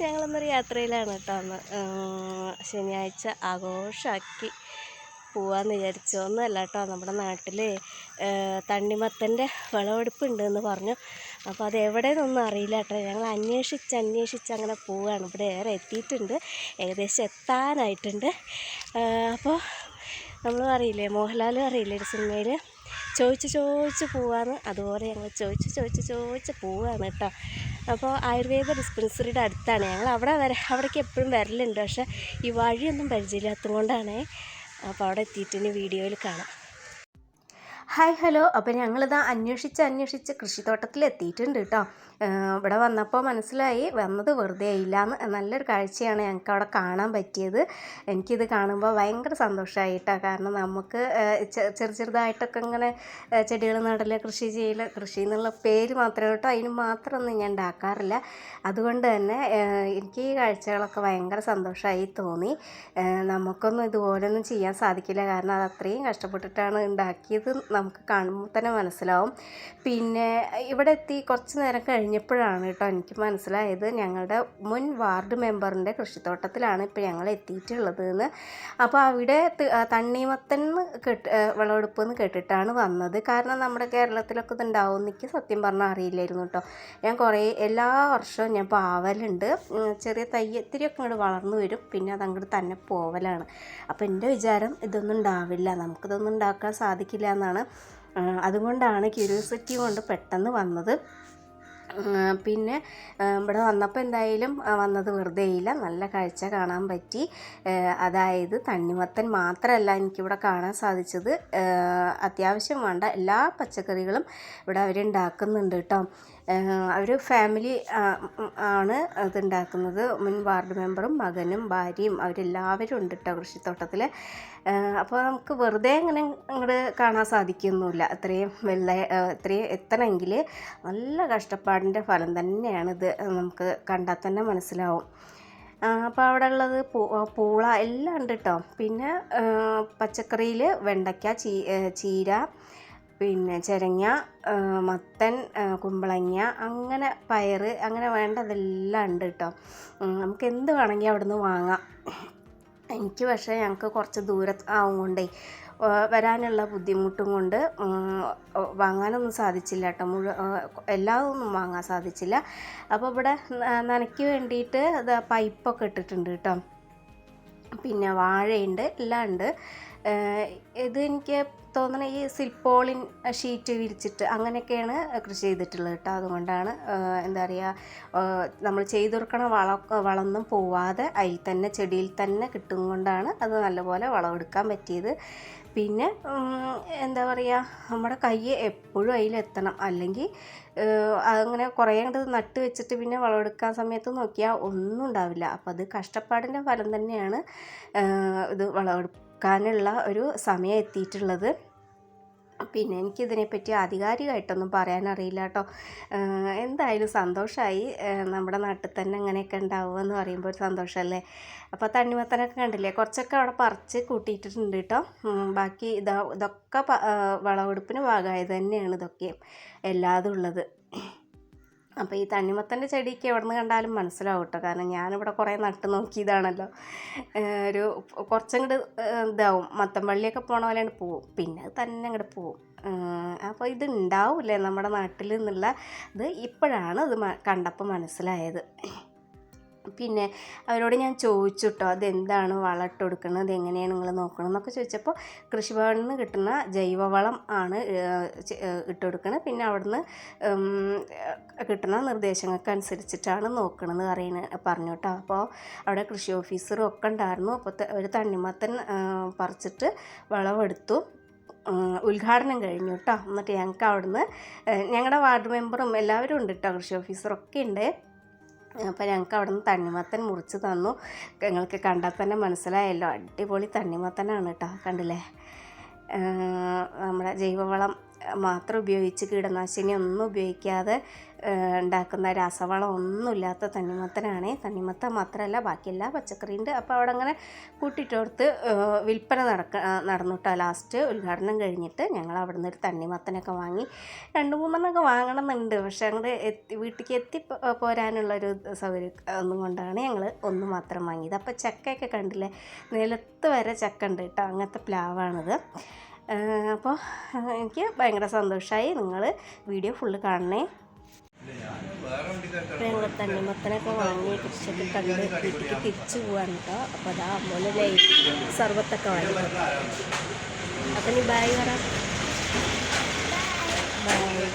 Dears ഞങ്ങളൊന്നൊരു യാത്രയിലാണ് കേട്ടോ അന്ന്. ശനിയാഴ്ച ആഘോഷമാക്കി പോവാന്ന് വിചാരിച്ചു ഒന്നുമല്ല കേട്ടോ നമ്മുടെ നാട്ടിൽ തണ്ണിമത്തന്റെ വിളവെടുപ്പ് ഉണ്ടെന്ന് പറഞ്ഞു. അപ്പോൾ അത് എവിടെയെന്നൊന്നും അറിയില്ല കേട്ടോ. ഞങ്ങൾ അന്വേഷിച്ച് അന്വേഷിച്ച് അങ്ങനെ പോവുകയാണ് ഇവിടെ ഏറെ എത്തിയിട്ടുണ്ട്. ഏകദേശം എത്താനായിട്ടുണ്ട്. അപ്പോൾ നമ്മൾ അറിയില്ലേ മോഹൻലാൽ അറിയില്ലേ ഒരു സിനിമയിൽ ചോദിച്ച് ചോദിച്ച് പോവുകയാണ് അതുപോലെ ഞങ്ങൾ ചോദിച്ച് ചോദിച്ച് ചോദിച്ച് പോവാണ് കേട്ടോ. അപ്പോൾ ആയുർവേദ ഡിസ്പെൻസറിയുടെ അടുത്താണ്. ഞങ്ങൾ അവിടെ വരെ അവിടേക്ക് എപ്പോഴും വരലുണ്ട്. പക്ഷേ ഈ വഴിയൊന്നും പരിചയമില്ലാത്തത് കൊണ്ടാണ് അപ്പോൾ അവിടെ എത്തിയിട്ട് ഇനി വീഡിയോയിൽ കാണാം. Hi hello. അപ്പോൾ ഞങ്ങളിതാ അന്വേഷിച്ച് അന്വേഷിച്ച് കൃഷിത്തോട്ടത്തിൽ എത്തിയിട്ടുണ്ട് കേട്ടോ. ഇവിടെ വന്നപ്പോൾ മനസ്സിലായി വന്നത് വെറുതെ ഇല്ല എന്ന് നല്ലൊരു കാഴ്ചയാണ് ഞങ്ങൾക്ക് അവിടെ കാണാൻ പറ്റിയത്. എനിക്കിത് കാണുമ്പോൾ ഭയങ്കര സന്തോഷമായിട്ടാണ് കാരണം നമുക്ക് ചെറു ചെറുതായിട്ടൊക്കെ ഇങ്ങനെ ചെടികൾ നടൽ കൃഷി ചെയ്യൽ കൃഷി എന്നുള്ള പേര് മാത്രമേ കേട്ടോ അതിന് മാത്രമൊന്നും ഞാൻ ഉണ്ടാക്കാറില്ല അതുകൊണ്ട് തന്നെ എനിക്ക് ഈ കാഴ്ചകളൊക്കെ ഭയങ്കര സന്തോഷമായി തോന്നി. നമുക്കൊന്നും ഇതുപോലൊന്നും ചെയ്യാൻ സാധിക്കില്ല. കാരണം അത് അത്രയും കഷ്ടപ്പെട്ടിട്ടാണ് ഉണ്ടാക്കിയത് നമുക്ക് കാണുമ്പോൾ തന്നെ മനസ്സിലാവും. പിന്നെ ഇവിടെ എത്തി കുറച്ച് നേരം കഴിഞ്ഞപ്പോഴാണ് കേട്ടോ എനിക്ക് മനസ്സിലായത്. ഞങ്ങളുടെ മുൻ വാർഡ് മെമ്പറിന്റെ കൃഷിത്തോട്ടത്തിലാണ് ഇപ്പോൾ ഞങ്ങൾ എത്തിയിട്ടുള്ളത് എന്ന്. അപ്പോൾ അവിടെ തണ്ണിമത്തൻ കെട്ട് വിളവെടുപ്പ് എന്ന് കേട്ടിട്ടാണ് വന്നത്. കാരണം നമ്മുടെ കേരളത്തിലൊക്കെ ഇത് ഉണ്ടാവും എനിക്ക് സത്യം പറഞ്ഞാൽ അറിയില്ലായിരുന്നു കേട്ടോ. ഞാൻ കുറേ എല്ലാ വർഷവും ഞാൻ പാവലുണ്ട്. ചെറിയ തയ്യത്തിരിയൊക്കെ അങ്ങോട്ട് വളർന്നു വരും. പിന്നെ അത് അങ്ങോട്ട് തന്നെ പോവലാണ്. അപ്പോൾ എന്റെ വിചാരം ഇതൊന്നും ഉണ്ടാവില്ല. നമുക്കിതൊന്നും ഉണ്ടാക്കാൻ സാധിക്കില്ല എന്നാണ്. അതുകൊണ്ടാണ് ക്യൂരിയോസിറ്റി കൊണ്ട് പെട്ടെന്ന് വന്നത്. പിന്നെ ഇവിടെ വന്നപ്പോൾ എന്തായാലും വന്നത് വെറുതെ ഇല്ല. നല്ല കാഴ്ച കാണാൻ പറ്റി. അതായത് തണ്ണിമത്തൻ മാത്രമല്ല എനിക്കിവിടെ കാണാൻ സാധിച്ചത്. അത്യാവശ്യം വേണ്ട എല്ലാ പച്ചക്കറികളും ഇവിടെ അവർ ഉണ്ടാക്കുന്നുണ്ട് കേട്ടോ. അവർ ഫാമിലി ആണ് അതുണ്ടാക്കുന്നത്. മുൻ വാർഡ് മെമ്പറും മകനും ഭാര്യയും അവരെല്ലാവരും ഉണ്ട് കേട്ടോ കൃഷിത്തോട്ടത്തിൽ അപ്പോൾ നമുക്ക് വെറുതെ ഇങ്ങനെ അങ്ങോട്ട് കാണാൻ സാധിക്കൊന്നുമില്ല. അത്രയും വെള്ള ഇത്രയും എത്തണമെങ്കിൽ നല്ല കഷ്ടപ്പാടിന്റെ ഫലം തന്നെയാണിത്. നമുക്ക് കണ്ടാൽ തന്നെ മനസ്സിലാവും. അപ്പോൾ അവിടെ ഉള്ളത് പൂള എല്ലാം ഉണ്ട് കേട്ടോ പിന്നെ പച്ചക്കറിയിൽ വെണ്ടയ്ക്ക ചീര പിന്നെ ചിരങ്ങ മത്തൻ കുമ്പളങ്ങ അങ്ങനെ പയർ അങ്ങനെ വേണ്ടതെല്ലാം ഉണ്ട് കേട്ടോ. നമുക്ക് എന്ത് വേണമെങ്കിൽ അവിടെ നിന്ന് വാങ്ങാം. എനിക്ക് പക്ഷേ ഞങ്ങൾക്ക് കുറച്ച് ദൂരം ആവും കൊണ്ടേ വരാനുള്ള ബുദ്ധിമുട്ടും കൊണ്ട് വാങ്ങാനൊന്നും സാധിച്ചില്ല കേട്ടോ. മുഴുവൻ എല്ലാതൊന്നും വാങ്ങാൻ സാധിച്ചില്ല. അപ്പോൾ ഇവിടെ നനയ്ക്ക് വേണ്ടിയിട്ട് പൈപ്പൊക്കെ ഇട്ടിട്ടുണ്ട് കേട്ടോ. പിന്നെ വാഴയുണ്ട് എല്ലാം ഉണ്ട്. ഇത് എനിക്ക് തോന്നണ ഈ സിൽപ്പോളിൻ ഷീറ്റ് വിരിച്ചിട്ട് അങ്ങനെയൊക്കെയാണ് കൃഷി ചെയ്തിട്ടുള്ളത് കേട്ടോ. അതുകൊണ്ടാണ് എന്താ പറയുക നമ്മൾ ചെയ്തു വള വളം വളമൊന്നും പോവാതെ അതിൽ തന്നെ ചെടിയിൽ തന്നെ കിട്ടും കൊണ്ടാണ് അത് നല്ലപോലെ വളമെടുക്കാൻ പറ്റിയത്. പിന്നെ എന്താ പറയുക നമ്മുടെ കൈ എപ്പോഴും അതിലെത്തണം അല്ലെങ്കിൽ അങ്ങനെ കുറേ കണ്ട് നട്ട് വെച്ചിട്ട് പിന്നെ വളമെടുക്കാൻ സമയത്ത് നോക്കിയാൽ ഒന്നും ഉണ്ടാവില്ല. അപ്പോൾ അത് കഷ്ടപ്പാടിന്റെ ഫലം തന്നെയാണ് ഇത് വളമെടുക്കാനുള്ള ഒരു സമയം എത്തിയിട്ടുള്ളത്. പിന്നെ എനിക്കിതിനെപ്പറ്റി ആധികാരികമായിട്ടൊന്നും പറയാനറിയില്ല കേട്ടോ. എന്തായാലും സന്തോഷമായി നമ്മുടെ നാട്ടിൽ തന്നെ അങ്ങനെയൊക്കെ ഉണ്ടാവുക എന്ന് പറയുമ്പോൾ ഒരു സന്തോഷമല്ലേ? അപ്പോൾ തണ്ണിമത്തനൊക്കെ കണ്ടില്ലേ? കുറച്ചൊക്കെ അവിടെ പറിച്ച് കൂട്ടിയിട്ടിട്ടുണ്ട് കേട്ടോ. ബാക്കി ഇതാ ഇതൊക്കെ വളവെടുപ്പിന് ഭാഗമായത് തന്നെയാണ് ഇതൊക്കെ. എല്ലാതും ഉള്ളത്. അപ്പോൾ ഈ തണ്ണിമത്തന്റെ ചെടിക്ക് എവിടെ നിന്ന് കണ്ടാലും മനസ്സിലാവും കേട്ടോ കാരണം ഞാനിവിടെ കുറേ നട്ട് നോക്കിയതാണല്ലോ. ഒരു കുറച്ചങ്ങോട്ട് ഇതാവും. മത്തം വള്ളിയൊക്കെ പോണ പോലെയാണ് പോവും. പിന്നെ അത് തന്നെ അങ്ങോട്ട് പോവും. അപ്പോൾ ഇത് ഉണ്ടാവില്ലേ നമ്മുടെ നാട്ടിൽ എന്നുള്ള ഇത് ഇപ്പോഴാണ് ഇത് കണ്ടപ്പോൾ മനസ്സിലായത്. പിന്നെ അവരോട് ഞാൻ ചോദിച്ചു കേട്ടോ അതെന്താണ് വളം ഇട്ട് കൊടുക്കുന്നത് എങ്ങനെയാണ് നിങ്ങൾ നോക്കണം എന്നൊക്കെ ചോദിച്ചപ്പോൾ കൃഷിഭവനിൽ നിന്ന് കിട്ടുന്ന ജൈവവളം ആണ് ഇട്ട് കൊടുക്കുന്നത് പിന്നെ അവിടുന്ന് കിട്ടുന്ന നിർദ്ദേശങ്ങൾക്ക് അനുസരിച്ചിട്ടാണ് നോക്കണമെന്ന് പറയുന്നത് പറഞ്ഞു കേട്ടോ അപ്പോൾ അവിടെ കൃഷി ഓഫീസറും ഒക്കെ ഉണ്ടായിരുന്നു. അപ്പോൾ ഒരു തണ്ണിമത്തൻ പറിച്ചിട്ട് വളമെടുത്തു. ഉദ്ഘാടനം കഴിഞ്ഞു കേട്ടോ എന്നിട്ട് ഞങ്ങൾക്ക് അവിടുന്ന് ഞങ്ങളുടെ വാർഡ് മെമ്പറും എല്ലാവരും ഉണ്ട് കേട്ടോ കൃഷി ഓഫീസറൊക്കെ ഉണ്ട്. അപ്പോൾ ഞങ്ങൾക്ക് അവിടെ നിന്ന് തണ്ണിമത്തൻ മുറിച്ച് തന്നു. ഞങ്ങൾക്ക് കണ്ടാൽ തന്നെ മനസ്സിലായല്ലോ. അടിപൊളി തണ്ണിമത്തനാണ് കേട്ടോ കണ്ടില്ലേ? നമ്മുടെ ജൈവവളം മാത്രം ഉപയോഗിച്ച് കീടനാശിനി ഒന്നും ഉപയോഗിക്കാതെ ഉണ്ടാക്കുന്ന രാസവളം ഒന്നുമില്ലാത്ത തണ്ണിമത്തനാണ്. തണ്ണിമത്തൻ മാത്രമല്ല ബാക്കി എല്ലാ പച്ചക്കറിയുണ്ട് അപ്പോൾ അവിടെ അങ്ങനെ കൂട്ടിയിട്ട് കൊടുത്ത് ഏഹ്, വിൽപ്പന നടക്ക ആ, ലാസ്റ്റ് ഉദ്ഘാടനം കഴിഞ്ഞിട്ട് ഞങ്ങൾ അവിടെ നിന്ന് ഒരു തണ്ണിമത്തനൊക്കെ വാങ്ങി. രണ്ട് മൂന്നെണ്ണമൊക്കെ വാങ്ങണം എന്നുണ്ട് പക്ഷേ അങ്ങോട്ട് എത്തി വീട്ടിലേക്ക് എത്തി പോരാനുള്ളൊരു സൗകര്യം ഒന്നും കൊണ്ടാണ് ഞങ്ങൾ ഒന്ന് മാത്രം വാങ്ങിയത്. അപ്പോൾ ചക്കയൊക്കെ കണ്ടില്ലേ? നിലത്ത് വരെ ചക്ക ഉണ്ട് കേട്ടോ. അങ്ങനത്തെ പ്ലാവാണിത്. അപ്പോൾ എനിക്ക് ഭയങ്കര സന്തോഷമായി നിങ്ങൾ വീഡിയോ ഫുള്ള് കാണണേ. ഞങ്ങൾ തണ്ണിമത്തനൊക്കെ വാങ്ങി കൃഷിയൊക്കെ കണ്ട് വീട്ടിലേക്ക് തിരിച്ചു പോവാണ് കേട്ടോ. അപ്പോൾ അതാ അമ്മോലെ ലൈറ്റ് സർബത്തൊക്കെ വാങ്ങി അപ്പം നീ ബായ് പറ. ബായ്